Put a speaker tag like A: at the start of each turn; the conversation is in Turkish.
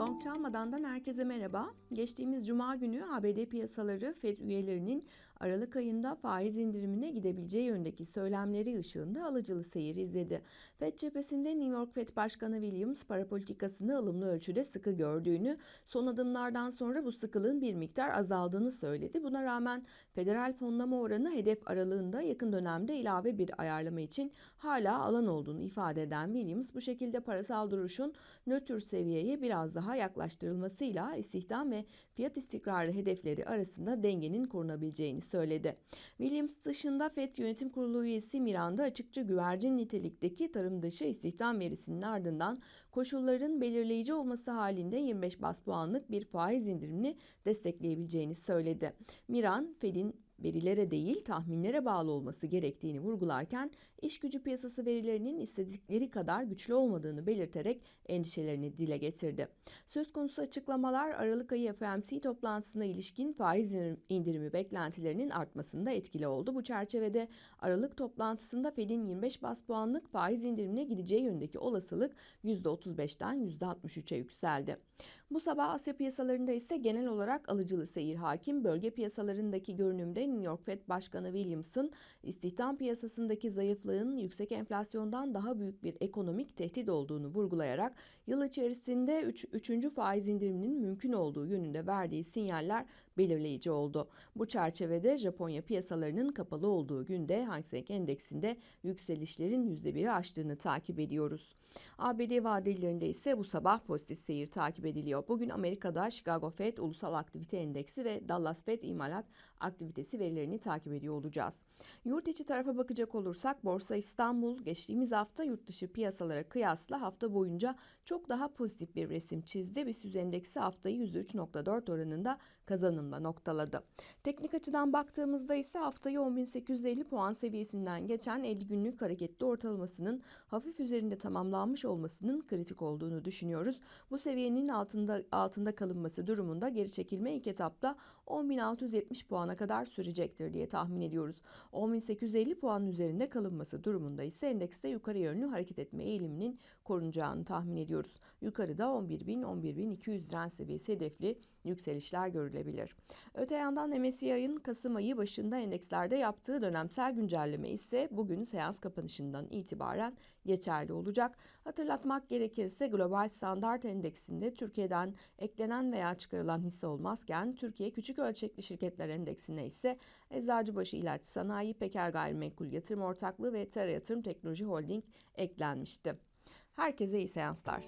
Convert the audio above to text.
A: Gong çalmadandan herkese merhaba. Geçtiğimiz cuma günü ABD piyasaları Fed üyelerinin Aralık ayında faiz indirimine gidebileceği yönündeki söylemleri ışığında alıcılı seyir izledi. Fed cephesinde New York Fed Başkanı Williams para politikasını ılımlı ölçüde sıkı gördüğünü, son adımlardan sonra bu sıkılığın bir miktar azaldığını söyledi. Buna rağmen federal fonlama oranı hedef aralığında yakın dönemde ilave bir ayarlama için hala alan olduğunu ifade eden Williams bu şekilde parasal duruşun nötr seviyeye biraz daha yaklaştırılmasıyla istihdam ve fiyat istikrarı hedefleri arasında dengenin korunabileceğini söyledi. Williams dışında FED Yönetim Kurulu üyesi Miranda açıkça güvercin nitelikteki tarım dışı istihdam verisinin ardından koşulların belirleyici olması halinde 25 bas puanlık bir faiz indirimini destekleyebileceğini söyledi. Miran, Fed'in verilere değil tahminlere bağlı olması gerektiğini vurgularken iş gücü piyasası verilerinin istedikleri kadar güçlü olmadığını belirterek endişelerini dile getirdi. Söz konusu açıklamalar Aralık ayı FOMC toplantısına ilişkin faiz indirimi beklentilerinin artmasında etkili oldu. Bu çerçevede Aralık toplantısında Fed'in 25 bas puanlık faiz indirimine gideceği yönündeki olasılık %35'ten %63'e yükseldi. Bu sabah Asya piyasalarında ise genel olarak alıcılı seyir hakim. Bölge piyasalarındaki görünümde New York Fed Başkanı Williams'ın istihdam piyasasındaki zayıflığın yüksek enflasyondan daha büyük bir ekonomik tehdit olduğunu vurgulayarak yıl içerisinde 3. Üç, 3. faiz indiriminin mümkün olduğu yönünde verdiği sinyaller belirleyici oldu. Bu çerçevede Japonya piyasalarının kapalı olduğu günde Hang Seng Endeksinde yükselişlerin %1'i aştığını takip ediyoruz. ABD vadelerinde ise bu sabah pozitif seyir takip ediliyor. Bugün Amerika'da Chicago Fed Ulusal Aktivite Endeksi ve Dallas Fed İmalat Aktivitesi verilerini takip ediyor olacağız. Yurt içi tarafa bakacak olursak Borsa İstanbul geçtiğimiz hafta yurt dışı piyasalara kıyasla hafta boyunca çok daha pozitif bir resim çizdi. BIST endeksi haftayı %3.4 oranında kazanımla noktaladı. Teknik açıdan baktığımızda ise haftayı 10.850 puan seviyesinden geçen 50 günlük hareketli ortalamasının hafif üzerinde tamamlanmış olmasının kritik olduğunu düşünüyoruz. Bu seviyenin altında altında kalınması durumunda geri çekilme ilk etapta 10.670 puana kadar sürecektir diye tahmin ediyoruz. 10.850 puan üzerinde kalınması durumunda ise endekste yukarı yönlü hareket etme eğiliminin korunacağını tahmin ediyoruz. Yukarıda 11.000-11.200 direnç seviyesi hedefli yükselişler görülebilir. Öte yandan MSCI'ın Kasım ayı başında endekslerde yaptığı dönemsel güncelleme ise bugün seans kapanışından itibaren geçerli olacak. Hatırlatmak gerekirse Global Standart Endeksinde Türkiye'den eklenen veya çıkarılan hisse olmazken Türkiye Küçük Ölçekli Şirketler Endeksine ise Eczacıbaşı İlaç Sanayi, Peker Gayrimenkul Yatırım Ortaklığı ve Tera Yatırım Teknoloji Holding eklenmişti. Herkese iyi seanslar.